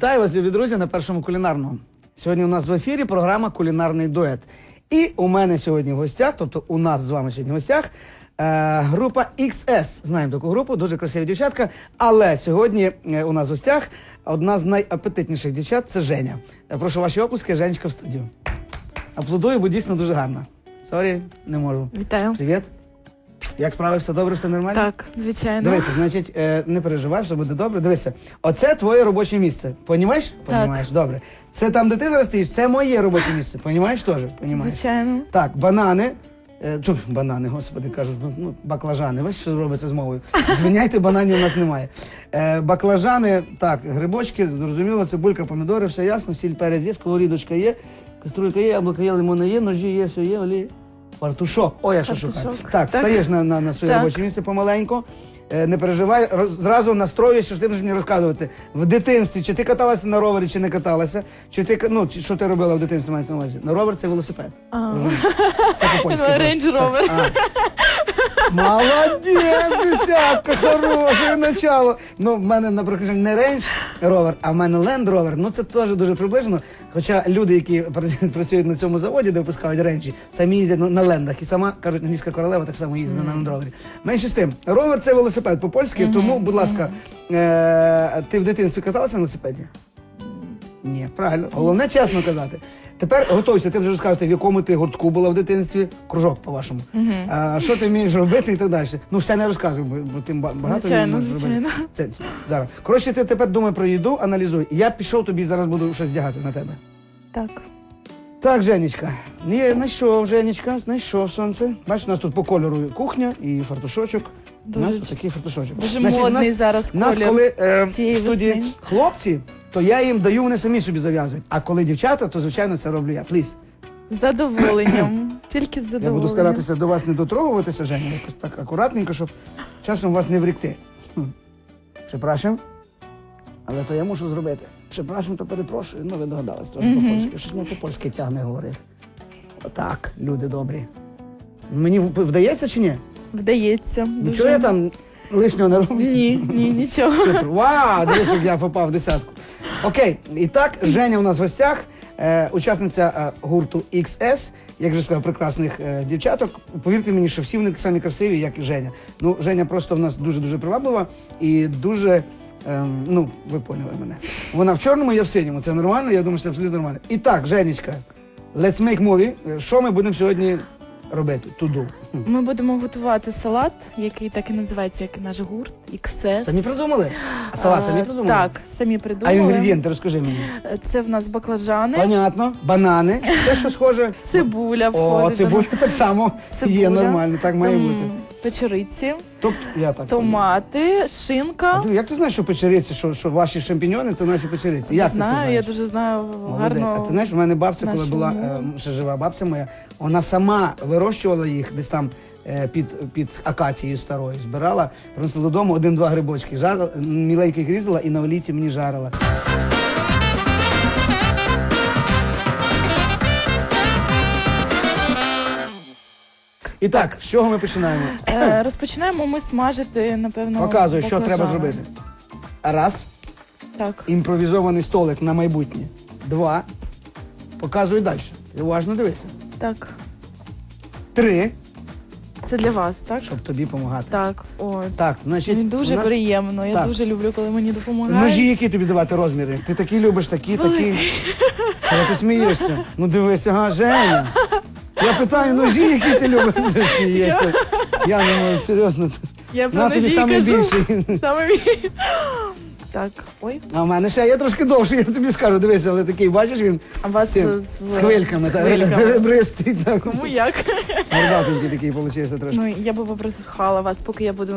Вітаю вас, любі друзі, на першому кулінарному. Сьогодні у нас в ефірі програма Кулінарний дует. І у мене сьогодні в гостях, тобто у нас з вами сьогодні в гостях, е, група XS. Знаємо таку групу, дуже красиві дівчатка. Але сьогодні е, у нас в гостях одна з найапетитніших дівчат це Женя. Е, Прошу ваші оплески, Женечка в студію. Аплодую, бо дійсно дуже гарна. Сорі, не можу. Вітаю. Привіт. Як справи? Все добре, все нормально? Так, звичайно. Дивися, значить, е, не переживай, все буде добре. Дивися, оце твоє робоче місце. Понімаєш? Понімаєш, добре. Це там, де ти зараз стоїш, це моє робоче місце. Понімаєш теж? Понімаєш? Звичайно. Так, банани. Е, тьфу, банани, господи, кажуть, ну, ну баклажани. Ви що робиться з мовою? Звиняйте, бананів у нас немає. Е, баклажани, так, грибочки, зрозуміло, цибулька, помідори, все ясно, сіль, перець є, сковорідочка є, каструлька є, яблука є, лимони є, ножі є, все є, олії. Фартушок. Ой, я що Фартушок. шукаю. Так, Так. стаєш на, на, на своє Так. робоче місце помаленьку. Е, Не переживай, роз- зразу настроюся, що ти будеш мені розказувати. В дитинстві, чи ти каталася на ровері, чи не каталася, чи ти ка- ну, чи, що ти робила в дитинстві, мається на увазі? На ровер це велосипед. Розумієш? Це по-польськи. На просто. Range Rover. Так, а. Молодець, десятка, хороше начало. Ну, в мене, наприклад, не Range Rover, а в мене Land Rover. Ну, це теж дуже приближено. Хоча люди, які працюють на цьому заводі, де випускають ренджі, самі їздять на, на лендах. І сама, кажуть, англійська королева так само їздить на Land Rover. Менше з тим, ровер це велосипед по-польськи, тому, будь ласка, е- ти в дитинстві каталася на велосипеді? Ні, правильно. Головне чесно казати. Тепер готуйся, ти вже розкажете, в якому ти гуртку була в дитинстві, кружок, по-вашому. А, що ти вмієш робити і так далі. Ну, все не розказуй, бо, бо ти ба- багато Звичайно, можеш робити. звичайно. Це, зараз. Коротше, ти тепер думай про їду, аналізуй. Я пішов тобі зараз буду щось вдягати на тебе. Так. Так, Женечка. Ні, знайшов, Женечка, знайшов сонце. Бачиш, у нас тут по кольору кухня і фартушочок. У Дуже- нас такий фартушочок. Дуже у модний нас- зараз у нас, колір коли е, в цієї студії весни. хлопці, то я їм даю, вони самі собі зав'язують. А коли дівчата, то звичайно це роблю я. Пліз. З задоволенням. Тільки з Я задоволенням. буду старатися до вас не дотрогуватися, Женя, якось так акуратненько, щоб часом вас не врікти. Хм. Прzepraszam, але то я мушу зробити. Przepraszam, то перепрошую. Ну, ви догадались, теж по-польськи. Щось не по-польськи тягне говорити. Отак, люди добрі. Мені в- вдається чи ні? Вдається. Нічого я там лишнього не роблю? Ні, ні, нічого. Супер. Вау, дивись, як я попав в десятку. Окей, і так, Женя у нас в гостях, е, учасниця е, гурту XS, як вже сказав, прекрасних е, дівчаток. Повірте мені, що всі вони такі самі красиві, як і Женя. Ну, Женя просто в нас дуже-дуже приваблива і дуже. ем, ну, ви поняли мене. Вона в чорному, я в синьому. Це нормально, я думаю, що це абсолютно нормально. І так, Женечка, let's make movie. Е, Що ми будемо сьогодні робити? туду. Ми будемо готувати салат, який так і називається, як наш гурт, XS. Самі придумали? А салат самі придумали? Так, самі А придумали. інгредієнти розкажи мені. Це в нас баклажани, Понятно. Банани. Те, що схоже. цибуля О, входить. до цибуля нас. так само Цибуля. є нормально, так має Там бути. Печериці, Тобто, я так. томати, А шинка. ти, як ти знаєш, що печериці, що, що ваші шампіньони це наші печериці? Як ти це знаю, знаєш? я дуже знаю Молодець. гарно. А ти знаєш, в мене бабця, коли нашу була мову. е, ще жива бабця моя, вона сама вирощувала їх десь там е, під, під акацією старою, збирала, принесла додому один-два грибочки, жарила, міленьких різала і на олійці мені жарила. І так, з чого ми починаємо? Е, Розпочинаємо ми смажити, напевно. Показуй, що баклажани. треба зробити. Раз. Так. імпровізований столик на майбутнє. Два. Показуй далі. Ти уважно дивися. Так. Три. Це для вас, так? Щоб тобі допомагати. Так. Ой. Так, значить, Мені дуже у нас приємно. Я Так. дуже люблю, коли мені допомагають. ножі, які тобі давати розміри. Ти такі любиш, такі, такі. Що ти смієшся? Ну дивись, ага, Женя. Я питаю, ножі, які ти любиш, Ти сміється. Я не можу, серйозно. Я про На тобі ножі саме кажу. більший. Саме Так, ой. А в мене ще є трошки довший, я тобі скажу, дивися, але такий, бачиш, він А вас з, цим, з- з хвильками, з та, хвильками. ребристий, так. Кому як? Горбатенький такий вийшов трошки. Ну, я би попросила вас, поки я буду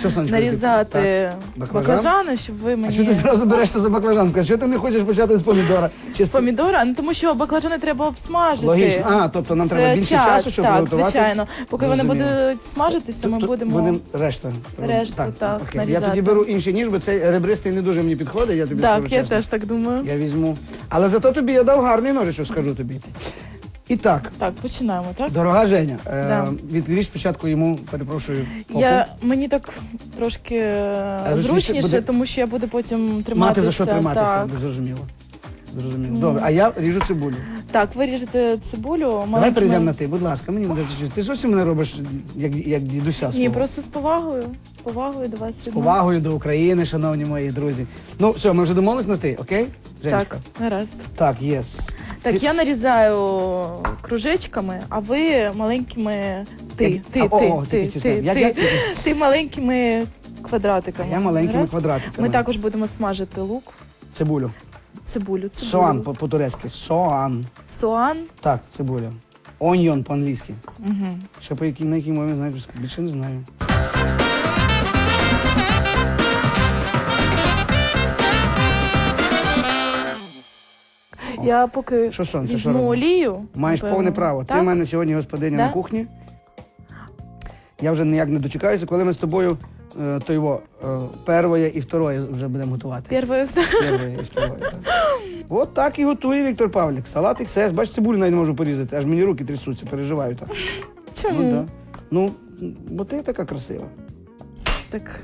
Що, Сонечко, нарізати Баклажан? баклажани, щоб ви А мені... що ти зразу берешся за баклажан? Скажи, що ти не хочеш почати з помідора? Чи з Помідора, ну тому що баклажани треба обсмажити. Логічно. А, тобто нам Це треба більше час, часу, щоб так, приготувати? звичайно. Поки вони Зрозуміло. будуть смажитися, ми Тут будемо... будемо решта. Решту, так, окей. Я нарізати. тоді беру інший ніж, бо цей ребристий не дуже мені підходить, я тобі скажу Так, я чесно. теж так думаю. Я візьму. Але зато тобі я дав гарний ножичок, скажу тобі. І так, Так, починаємо, так? дорога Женя, е, Да. спочатку йому, перепрошую, попу. Я, мені так трошки е, зручніше зручніше, буде- тому що я буду потім триматися. Мати за що триматися, Так, зрозуміло. Зрозуміло. Добре, а я ріжу цибулю. так ви ріжете цибулю. Давай маленькими- перейдемо на ти, будь ласка, мені буде щось. Ти зовсім мене робиш як, як дідуся Ні, свого. просто з повагою. З повагою до вас. З повагою до України, шановні мої друзі. Ну, все, ми вже домовились на ти, окей? Женечка? Так, гаразд. Так, єс. Так, я нарізаю кружечками, а ви маленькими. Ти, Як- ти, а, о, ти, о, ти, ти, маленькими А квадратиками. я маленькими Гаразд? квадратиками. Ми також будемо смажити лук, Цибулю. Цибулю, цибулю. Соан по- по-турецьки. Соан. Соан. Так, цибуля. Оньйон по-англійськи. Угу. Ще по якій, на якій мові знаю, більше не знаю. Я поки Що сонце, що візьму робимо? олію. Маєш напевно. повне право. Ти Так? в мене сьогодні господиня Да? на кухні. Я вже ніяк не дочекаюся, коли ми з тобою то його, е, первоє і второе вже будемо готувати. Перше. І второе. Так. От так і готує Віктор Павлік. Салат XS. Бач, цибулю навіть не можу порізати, аж мені руки трясуться, переживаю так. Чому? Ну, да. ну, бо ти така красива. Так,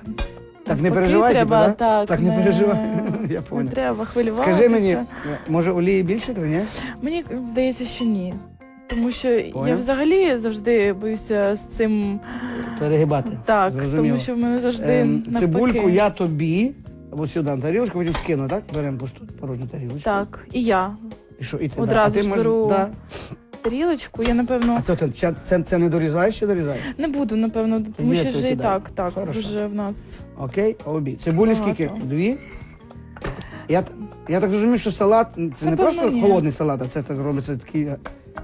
Так не переживай, треба, типу, да? так, Так не переживай. Я Не треба хвилюватися. Скажи мені, може олії більше ні? Мені здається, що ні. Тому що я взагалі завжди боюся з цим Перегибати. так, Зрозуміло. тому що в мене завжди Ем, навпаки. цибульку я тобі, або сюди на тарілочку, потім скину, так? Беремо пусту порожню тарілочку. Так, і я. І що, і ти, Одразу да. а ти ж можеш- беру Да. Тарілочку, я напевно А це, ти- це, це, це не дорізаєш чи дорізаєш? не буду, напевно, тому Ні, що це вже і кидай. так, так, Хорошо. вже в нас. Окей, обі. Цибулі Багато. скільки? Дві. Я, т- я так розумію, що салат це не Напевно, просто ні. холодний салат, а це так робиться такий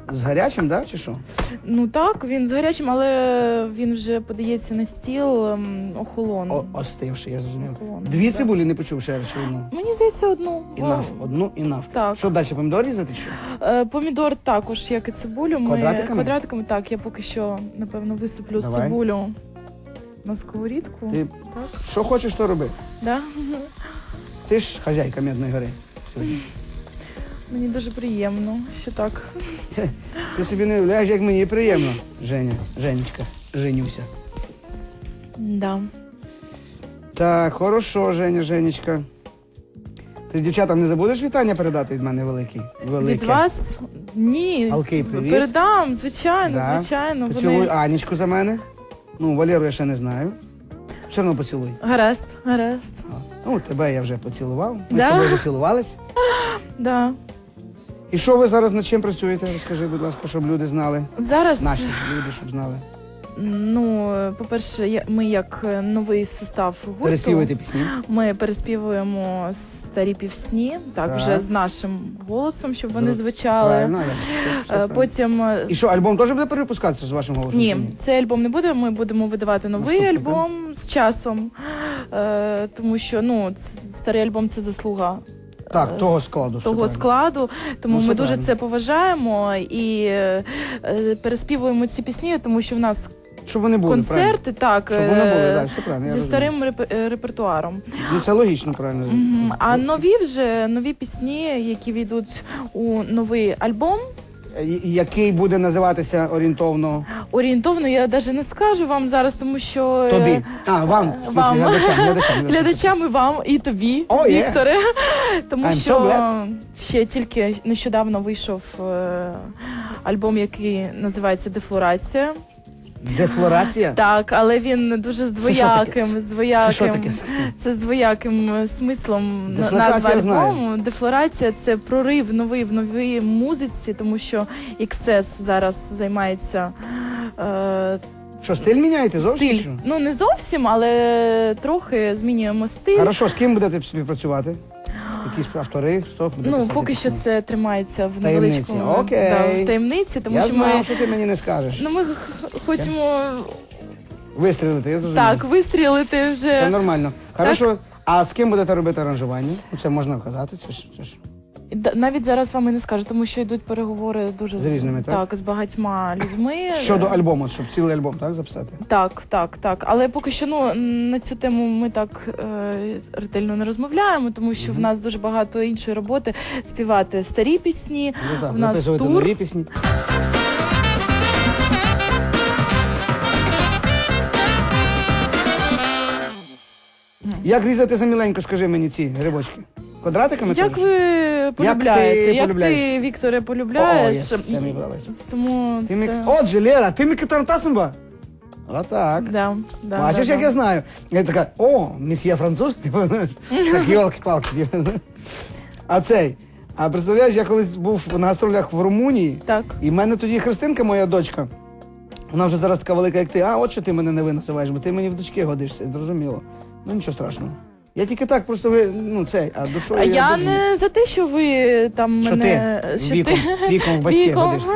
з гарячим, да, чи що? Ну так, він з гарячим, але він вже подається на стіл ем, охолоний. О, остивши, я зрозумів. Охолоний, Дві так. цибулі не почув ще одну. Мені здається, одну. Інаф, одну інаф. Так. Що далі, помідор різати що? Е, Помідор також, як і цибулю. Ми Квадратиками? квадратиками так. Я поки що напевно висиплю Давай. цибулю на сковорідку. Ти що хочеш, то роби. да? Ти ж хазяйка Медної гори. сьогодні. Мені дуже приємно, що так. Ти собі не уявляєш, як мені приємно, Женя, Женечка, Женюся. Да. Так, хорошо, Женя, Женечка. Ти дівчатам не забудеш вітання передати від мене великі? Велике. Від вас ні. Алкей, привіт. Передам, звичайно, Да. звичайно. Поцілуй Вони... Анічку за мене. Ну, Валеру я ще не знаю. Все одно поцілуй. Гаразд, гаразд. Ну, тебе я вже поцілував. Ми Да? з тобою вже цілувались. Да. І що ви зараз над чим працюєте? Розкажи, будь ласка, щоб люди знали. Зараз Наші люди, щоб знали. Ну, по-перше, я- ми як е, новий состав гурту, Переспівуйте пісні. ми переспівуємо старі півсні, так, Так. вже з нашим голосом, щоб вони Зро- звучали. Правильно, я все Е, правильно. Потім е, І що, альбом теж буде перепускатися з вашим голосом? ні, цей альбом не буде. Ми будемо видавати новий Наступний, альбом з часом, е, тому що ну ц- старий альбом це заслуга. Так, е, того складу. Того правильно. складу, тому Ну, ми дуже правильно. це поважаємо і е, е, переспівуємо ці пісні, тому що в нас Щоб вони були, правильно. концерти, так Щоб вони були, е, все правильно. я зі розумію. старим е, репертуаром. Ну, це логічно, правильно. Мгм. А нові вже нові пісні, які війдуть у новий альбом. І Який буде називатися орієнтовно Орієнтовно я навіть не скажу вам зараз, тому що е, тобі. А, вам, вам. глядачам, глядачам, глядачам. глядачам і вам, і тобі, Oh, yeah. Вікторе. Тому I'm що so ще тільки нещодавно вийшов е, альбом, який називається Дефлорація. Дефлорація? Так, але він дуже з Це що таке? двояким, з Це що таке? Це з двояким е, смислом на- Дислокація назва знаю. альбому. Дефлорація це прорив новий в новій музиці, тому що XS зараз займається е, Що, стиль міняєте зовсім? стиль. що? Ну не зовсім, але трохи змінюємо стиль. Хорошо, з ким будете співпрацювати? Якісь автори, хто буде Ну, писати поки що пісні? це тримається в Таємниці. невеличкому Окей. Да, в таємниці, тому Я що знав, ми, що ти мені не скажеш. ну, ми х- хочемо Вистрілити, я зрозумів. так вистрілити вже. Все нормально. Хорошо. А з ким будете робити аранжування? Ну, Це можна вказати, це ж, це ж Навіть зараз вам і не скажу, тому що йдуть переговори дуже З різними, так? так з багатьма людьми. Щодо альбому, щоб цілий альбом так записати. Так, так, так. Але поки що ну на цю тему ми так е, ретельно не розмовляємо, тому що в нас дуже багато іншої роботи співати старі пісні. Ну, так, В нас тур. нові пісні. Як різати за міленько, скажи мені ці грибочки? Квадратиками? Як ви полюбляєте? Як ти, полюбляєш? Вікторе, О, полюбляєш? єс, це мені подобається. Тому Ти мі... це... Отже, Лера, ти мій катартасимба? Отак. Да, да, Бачиш, да, як да. я знаю. Я така, о, місьє француз, типу, знаєш, так йолки-палки. типу, знаєш. А цей, а представляєш, я колись був на гастролях в Румунії, Так. і в мене тоді Христинка, моя дочка, вона вже зараз така велика, як ти. А от що ти мене не ви називаєш, бо ти мені в дочки годишся, зрозуміло. Ну нічого страшного. Я тільки так, просто ви, ну цей, а душою А я дуже не за те, що ви там Що мене ти віком, віком в батьки Віком. годишся.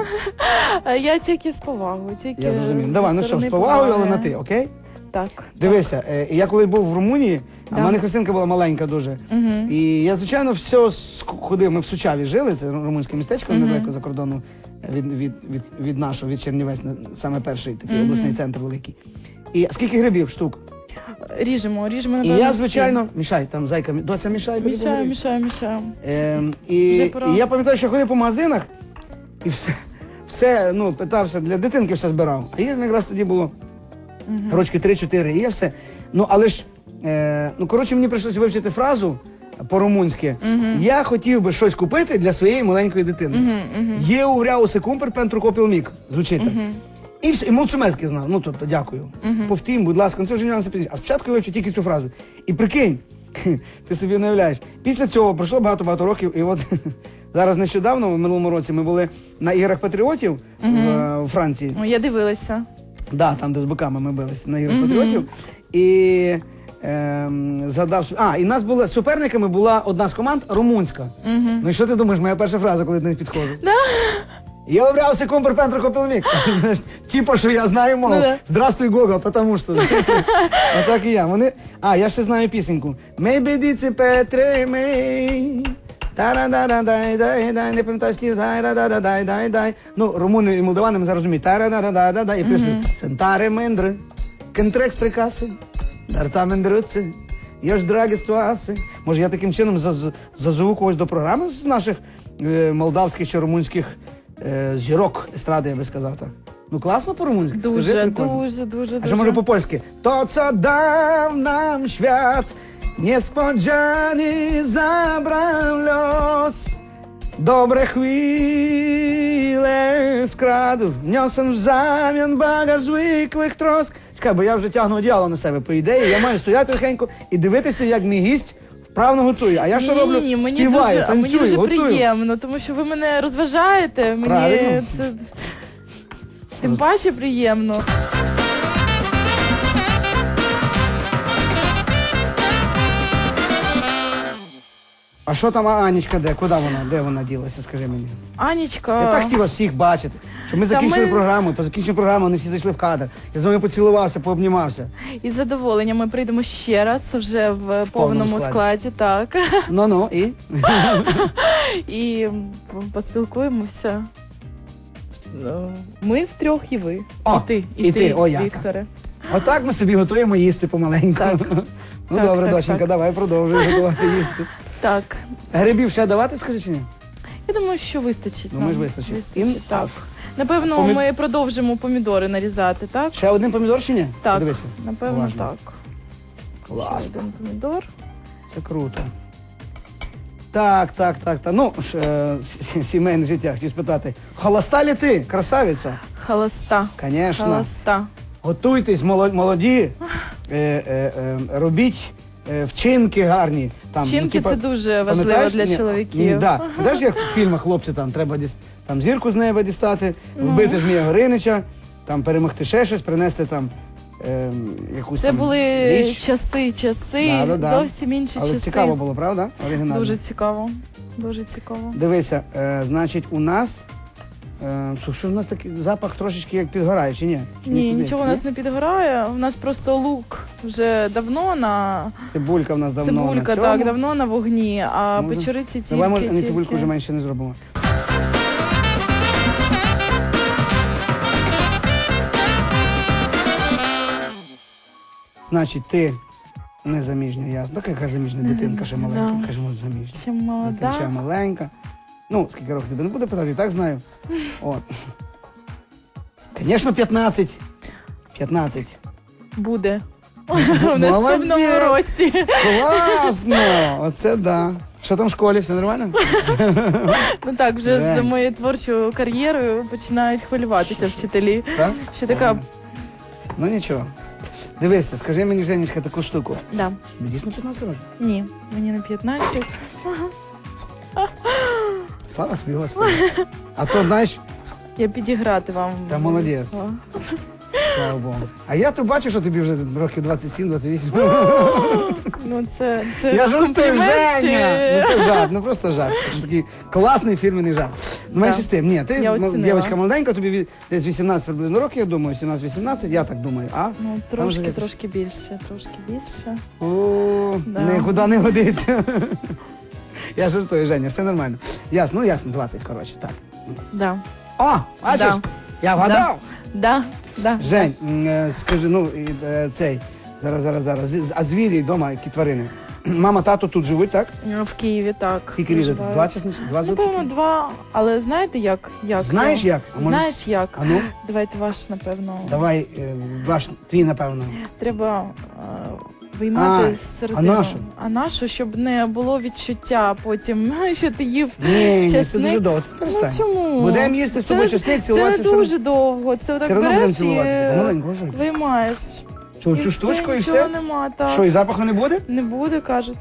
Я тільки з повагою. Тільки Я зрозумів. Давай, ну що, з повагою, але на ти, окей? Так. Дивися, е, я коли був в Румунії, а в мене Христинка була маленька дуже. Угу. І я, звичайно, все ходив. Ми в Сучаві жили, це румунське містечко Мгм. недалеко за кордону від, від, від, від нашого, від Чернівець, саме перший такий Мгм. обласний центр великий. І скільки грибів штук? Ріжемо, ріжемо І напевно. я, звичайно, мішай, там зайка, доця мішай. бери Мішаю, мішаю, мішаю. Ем, і, Вже пора. і я пам'ятаю, що ходив по магазинах і все, все ну, питався, для дитинки все збирав. А їй якраз тоді було рочки 3-4, і я все. Ну, але ж, е, ну, коротше, мені прийшлося вивчити фразу по-румунськи. Я хотів би щось купити для своєї маленької дитини. Є увряуси кумпер пентру копілмік. Звучить так. І все, і мовцумецьки знав. Ну, тобто, дякую. Повтім, будь ласка, ну це вже нюанси пізніше. А спочатку я вивчив тільки цю фразу. І прикинь, ти собі уявляєш. Після цього пройшло багато-багато років, і от зараз нещодавно, в минулому році, ми були на іграх патріотів в, е, у Франції. О, Я дивилася. Да, там, де з биками ми бились на іграх патріотів. І ем, згадав, що- а, і нас були суперниками була одна з команд румунська. Ну і що ти думаєш, моя перша фраза, коли до них підходжу? Я обрявся компер Петро Копилник. Типа, що я знаю мову. Ну да. Здравствуй, Гога, потому що. Отак і я. Вони... А, я ще знаю пісеньку. Мей бедіці Петре, мей. Тара-да-да-дай, дай, дай, не пам'ятаю стів, дай, да да да дай, дай, дай. Ну, румуни і молдавани ми зараз розуміють. Тара-да-да-да-дай, і пишу. Сентаре мендре, кентрекс прикаси, дарта мендриці. Я ж драги стуаси. Може, я таким чином заз- зазову когось до програми з наших е, молдавських чи румунських е, зірок естради, я би сказав так. Ну класно по-румунськи. скажи, Дуже, прикольно. дуже, дуже, А що може по-польськи? То, dał nam świat, niespodzianie zabrał los. Dobre chwile skradł, niosę w zamian bagaż zwykłych trosk. Чекай, бо я вже тягну одіяло на себе, по ідеї. Я маю стояти тихенько і дивитися, як мій гість вправно готую. А я що роблю? ні, мені Співаю, дуже, а мені танцюю, дуже готую. приємно, тому що ви мене розважаєте. Мені Правильно. це тим паче приємно. А що там Анічка де? Куди вона? Де вона ділася, скажи мені? Анічка. Я так хотів вас всіх бачити. Щоб ми Та закінчили ми- програму, по закінченню програми вони всі зайшли в кадр. Я з вами поцілувався, пообнімався. Із задоволенням ми прийдемо ще раз вже в повному складі. складі, так. Ну-ну, і? І м, поспілкуємося. Ну, Ми втрьох і ви. О, і ти, і, і ти, о, яка. Вікторе. Отак ми собі готуємо їсти помаленьку. Так. Ну Так, добре, так, доченька, так. давай продовжуй готувати їсти. Так. Грибів ще давати, скажи чи ні? Я думаю, що вистачить. Ну, нам. ми ж вистачить. Вистачить, І- так. Напевно, Помід- ми продовжимо помідори нарізати, так? Ще один помідор чи ні? Так. Подивися. Напевно, Уважно. так. Клас. Ще один помідор. Це круто. Так, так, так, так. Ну, ж, е, с- с- сімейне життя, хотів спитати. Холоста ли ти, красавиця? Халаста. Звісно. Халаста. Готуйтесь, моло- молоді, е, е, е, робіть е, вчинки гарні. Там, ну, Вчинки типа, це дуже важливо пам'ятаєш? для Ні, чоловіків. Ні, да. Знаєш, як в фільмах хлопці там треба діс- там зірку з неба дістати, Ну. вбити Змія Горинича, там перемогти ще щось, принести там е, якусь Це там були річ. часи, часи, Да-да-да. зовсім інші Але часи. цікаво було, правда? Оригінально. Дуже цікаво. Дуже цікаво. Дивися, е, значить, у нас Е, слухай, у нас такий запах трошечки як підгорає, чи ні? Чи Ні, туди? нічого у нас не підгорає. У нас просто лук вже давно на Цибулька в нас давно цибулька, на цьому. так, давно на вогні, а Ну, печериці тільки. Давай, може, не тільки... цибульку вже менше не зробимо. Значить, ти незаміжня, ясно. Так яка заміжня дитинка ще маленька, да. кажемо заміжня. Ще молода. Дитинча маленька. Ну, скільки років тебе не буде питати, і так знаю. От. Звісно, 15. 15. Буде. В наступному Молодець. році. Класно! Оце да. Що там в школі? Все нормально? Ну так, вже з Жень. моєю творчою кар'єрою починають хвилюватися вчителі. Так? Що така. Ну нічого. Дивися, скажи мені, Женечка, таку штуку. Да. Тобі Дійсно 15 років? Ні, мені не 15. Тобі, Господи. А то, знаєш, Я підіграти вам. Та молодець. О. слава Богу. А я то бачу, що тобі вже років 27-28. Ну це, це Я жартую, комплімент Женя! Ну це жарт, ну просто жарт. Це такий класний фірменний жарт. Ну, Менше з тим, ні, ти Я оцінила. дівчинка молоденька, тобі від- десь 18 приблизно років, я думаю, 17-18, я так думаю. А? Ну, вже трошки, якось- трошки більше, трошки більше. О, Да. нікуди не годиться. Я жартую, Женя, все нормально. Ясно, ну ясно, 20, коротше, так. Да. О, бачиш, Да. я вгадав. Да, да. Жень, м, е, скажи, ну, і, е, цей, зараз, зараз, зараз, з- а звірі вдома, які тварини? Мама, тато тут живуть, так? В Києві так. Скільки різати? Два чесниці? Два Напевно, зубчики? два. Але знаєте як? як Знаєш я? як? А може- Знаєш як? А ну, Давайте ваш, напевно. давай, е, ваш, твій, напевно. Треба е, виймати А, середину. а нашу? А нашу, щоб не було відчуття потім, що ти їв. Ні, ні, це Чесник? дуже довго. Ну Перестань. чому? Будемо їсти з тобою чесник, Це цілуватися. не все дуже довго. Це Все отак одно будемо береш і цілуватися. Помаленьку, вже. виймаєш. Цю, цю штучку і нічого все? нема, так. Що, і запаху не буде? Не буде, кажуть.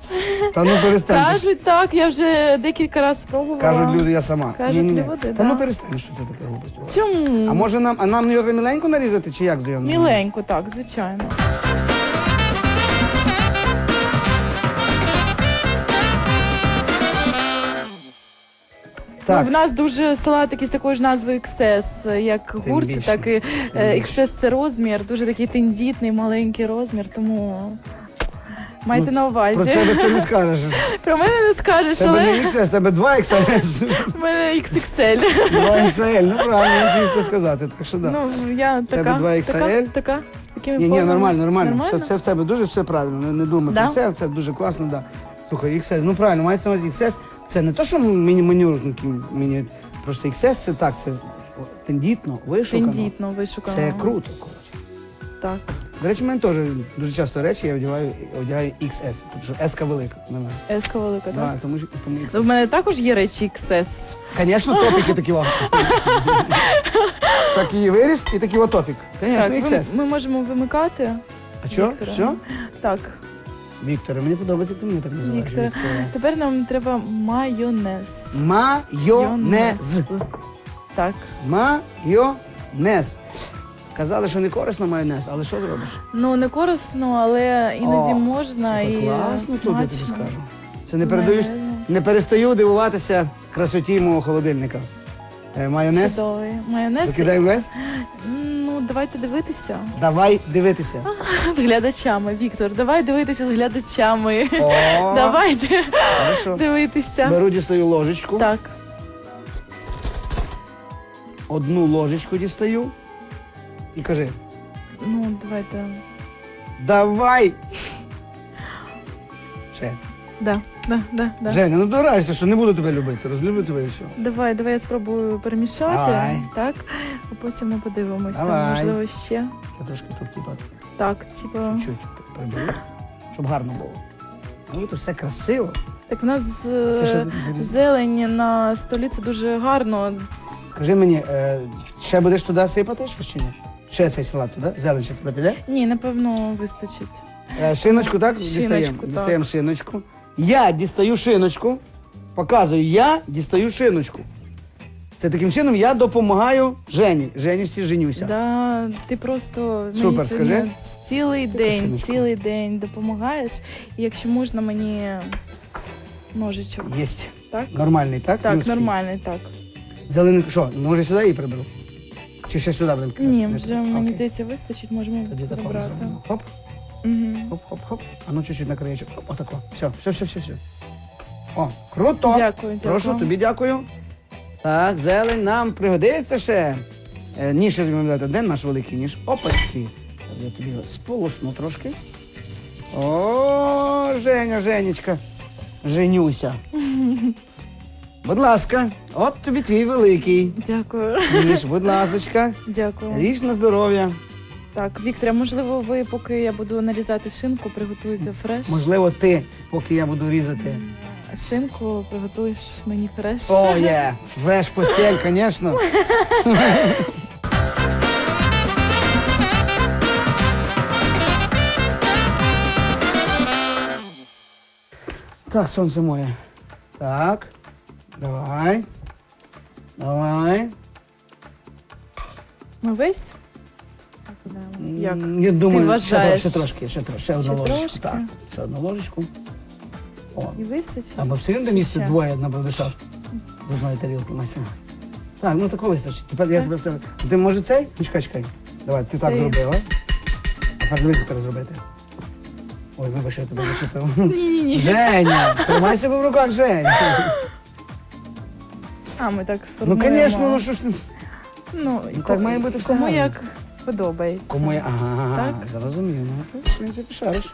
Та ну перестань. Кажуть так, я вже декілька разів спробувала. Кажуть люди, я сама. Кажуть Ні-ні-ні. люди, Та да. ну перестань, що ти таке глупості. говориш. Чому? А може нам, а нам його міленько нарізати, чи як зйомно? Міленько, так, звичайно. Так. Ну, в нас дуже салатики з такою ж назвою XS, як Тим гурт, більше. так і е. XS це розмір, дуже такий тендітний, маленький розмір, тому майте Ну, на увазі. Про тебе це не скажеш. Про мене не скажеш, Тебе не але XS, тебе 2 XS. в мене XXL. 2 XL, ну правильно, я хотів це сказати, так що да. Ну, я Тебе 2 XL? така, з такими Ні, ні, формами. нормально, нормально. Все, це в тебе дуже все правильно, не, не думай Да? про це, це дуже класно, да. Слухай, XS, ну правильно, мається на увазі XS, це не то, що міні манюрники, міні, просто XS це так, це тендітно, вишукано. Тендітно, вишукано. Це круто, коротше. Так. До речі, в мене теж дуже часто речі я одягаю, одягаю XS, тому що S велика на мене. Еска велика, так? Да, тому, що- тому В мене також є речі XS. Звісно, топіки такі вам. Такий виріс і такий от топік. Звісно, Так, XS. ми можемо вимикати. А що? Що? Так, Вікторе, мені подобається, як ти мене так називаєш. Вікторе. тепер нам треба майонез. Майонез. Так. Майонез. Казали, що не корисно майонез, але що зробиш? Ну не корисно, але іноді О, можна і класно тут, я тобі смачно. скажу. Це не передаєш, Правильно. не перестаю дивуватися красоті мого холодильника. Е, Майонез. Чудовий. Майонез. Викидай весь. Ну, давайте дивитися Давай дивитися. з глядачами. Віктор, давай дивитися з глядачами. О, Давайте Хорошо. дивитися. Беру дістаю ложечку. Так. Одну ложечку дістаю. І кажи: Ну, давайте. давай. Ще. Да, да, да, да. Женя, ну дорайся, що не буду тебе любити. Розлюблю тебе і все. Давай, давай я спробую перемішати. Давай. Так. А потім ми подивимося. Давай. Можливо, ще. Я трошки тут типа Так, типа. чуть-чуть приберу, щоб гарно було. Ну, це все красиво. Так, в нас е, Це ще зелень на столі це дуже гарно. Скажи мені, е, ще будеш туди сипати щось чи ні? Ще цей салат туди? Зелень ще туди піде? Ні, напевно, вистачить. Е, шиночку, так? Шиночку, дістаємо. так. Дістаємо шиночку. Я дістаю шиночку. Показую, я дістаю шиночку. Це таким чином я допомагаю Жені. Женісті женюся. Да, ти просто Супер, мені скажи. сьогодні цілий день, шиночку. цілий день допомагаєш. І якщо можна мені ножичок. Єсть. Так? Нормальний, так? Так, Людський. нормальний, так. Зеленку, що, може сюди її приберу? Чи ще сюди будемо кидати? Ні, вже мені Окей. здається, вистачить, можемо Тоді прибрати. зробимо. Хоп, хоп, хоп. А ну чуть-чуть на краєчок. Оп, Отако. Все, все, все, все, все. О, круто. Дякую, дякую. Прошу, тобі дякую. Так, зелень нам пригодиться ще. Е, ніж я тобі маю дати. Де наш великий ніж? Опачки. Я тобі його сполосну трошки. О, Женя, Женечка. Женюся. Будь ласка, от тобі твій великий Дякую. ніж, будь ласочка. Дякую. Ріж на здоров'я. Так, Вікторе, можливо, ви, поки я буду нарізати шинку, приготуєте фреш. Можливо, ти, поки я буду різати. Шинку приготуєш мені фреш. О, є, фреш постель, звісно. Так, сонце моє. Так. Давай. Давай. Ну весь? Як? Я думаю, ще, вважаєш? ще трошки, ще трошки, ще одну Ще ложечку. трошки? Так, ще одну ложечку. О, І вистачить? Або все рівно місце Ще. двоє на продишав. З одної тарілки Мася. Так, ну такого вистачить. Тепер я тебе в тебе. Ти може цей? Ну, Чекай, чекай. Давай, ти так Цей. зробила. А тепер дивись, тепер зробити. Ой, вибач, що я тебе зачепив. Ні-ні-ні. Женя! Тримай себе в руках, Женя. А, ми так Ну, звісно, ну що ж ти. Ну, і так має бути все Кому гарно. як подобається. Кому я. Ага, Так? зрозумів. Ну, ти, в принципі, шариш.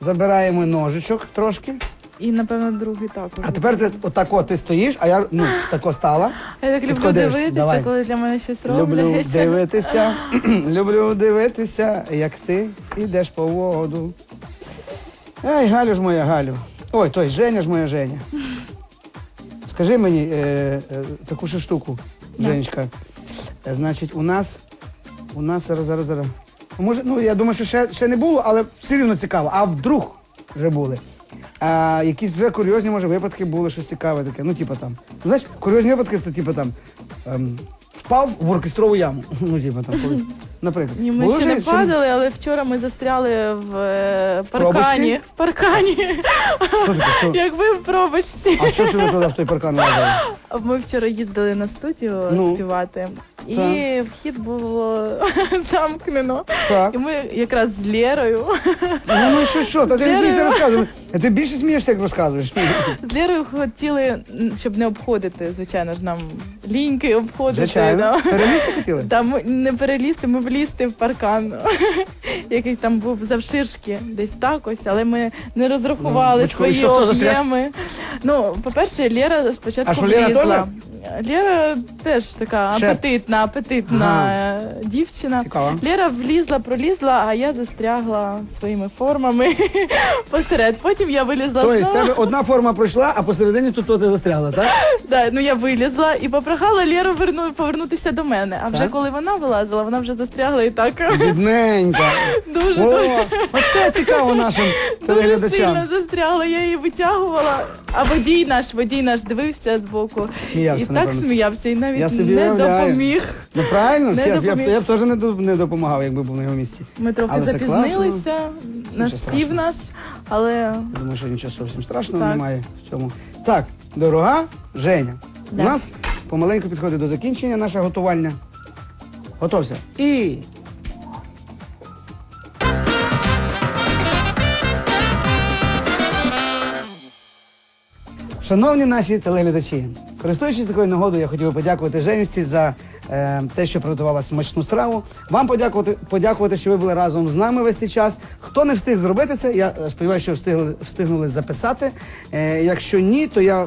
Забираємо ножичок трошки. І, напевно, другий також. А тепер ти отако ти стоїш, а я ну тако стала. Я так люблю Підходиш, дивитися, давай. коли для мене щось Люблю дивитися. Люблю дивитися, як ти йдеш по воду. Ей, Галю ж моя Галю. Ой, той Женя ж моя Женя. Скажи мені е, е, таку ще штуку, Да. Женечка. Е, значить, у нас. У нас зараз, зараз, зараз. Може, ну я думаю, що ще, ще не було, але все рівно цікаво. А вдруг вже були. А, якісь вже курйозні, може, випадки були, щось цікаве таке. Ну, типу там. Ну, знаєш, курйозні випадки це типу там. Ем, впав в оркестрову яму. Ну, типу там колись. Наприклад. Ні, ми ще не падали, але вчора ми застряли в е, паркані. пробочці? В паркані. Що таке? Що? Як ви в пробочці. А що ти туди в той паркан лазили? Ми вчора їздили на студію Ну. співати, і вхід було замкнено. Так. І ми якраз з Лєрою, Ну, ну що, що? Та ти смійся розказуєш. Ти більше смієшся, як розказуєш. з Лєрою хотіли, м, щоб не обходити, звичайно ж, нам ліньки обходити. Звичайно. да. Перемісти хотіли? Та ми не перелізти, ми влізти в паркан, який там був завширшки, десь так ось, але ми не розрахували Ну, Бочко, і свої що, хто застряг? об'єми. Ну, по-перше, Лера спочатку А що, Лера влізла. Лера теж така Ще? апетитна, апетитна Ага. е, дівчина. Цікаво. Лера влізла, пролізла, а я застрягла своїми формами посеред. Потім я вилізла Тобто, в знову. тебе одна форма пройшла, а посередині тут то ти застрягла, так? Да, ну я вилізла і попрохала Леру верну, повернутися до мене. А вже Так. коли вона вилазила, вона вже застрягла і так Бідненька. дуже О, оце цікаво нашим Дуже сильно телеглядачам. застрягла, я її витягувала. А водій наш, водій наш дивився збоку. Сміявся, і так напевно. сміявся, і навіть Я собі не уявляю. допоміг. Ну правильно, Не я, б- я, б- я б теж не, до- не допомагав, якби був на його місці. Ми трохи Але це запізнилися на Нічого спів страшного. наш, але Я думаю, що нічого зовсім страшного Так. немає в цьому. Так, дорога Женя. Да. У нас помаленьку підходить до закінчення наша готувальня. Готовся. І. Шановні наші телеглядачі, користуючись такою нагодою, я хотів би подякувати Женісті за те, що приготувала смачну страву. Вам подякувати, подякувати, що ви були разом з нами весь цей час. Хто не встиг зробити це, я е, сподіваюся, що встигли, встигнули записати. Е, якщо ні, то я е,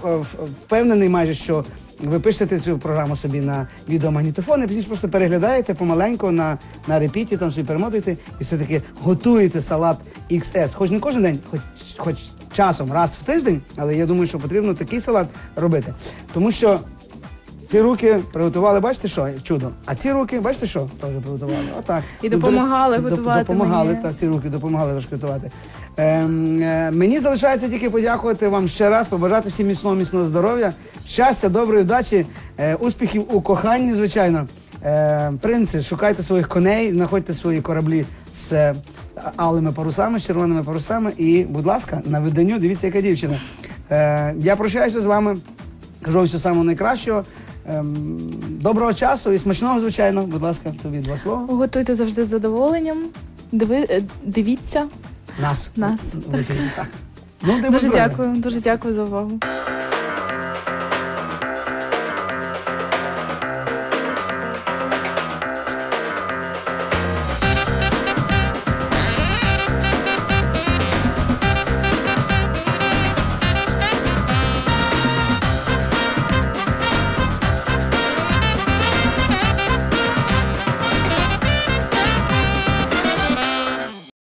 впевнений майже, що ви пишете цю програму собі на відеомагнітофон і пізніше просто переглядаєте помаленьку на, на репіті, там собі перемотуєте і все-таки готуєте салат XS. Хоч не кожен день, хоч, хоч часом, раз в тиждень, але я думаю, що потрібно такий салат робити. Тому що ці руки приготували, бачите що, чудо. А ці руки, бачите що, теж приготували. Отак. І допомагали доп- готувати Допомагали, мені. так, ці руки допомагали трошки готувати. Ем, е, мені залишається тільки подякувати вам ще раз, побажати всім міцного, міцного здоров'я, щастя, доброї вдачі, е, успіхів у коханні, звичайно. Е, принци, шукайте своїх коней, знаходьте свої кораблі з е, алими парусами, з червоними парусами. І, будь ласка, на виданню дивіться, яка дівчина. Е, я прощаюся з вами. Кажу вам всього самого найкращого. Ем, доброго часу і смачного, звичайно. Будь ласка, тобі два слова. Готуйте завжди з задоволенням. Диви, е, дивіться. Нас. Нас. Так. Ну, ти Дуже дякую, дуже дякую за увагу.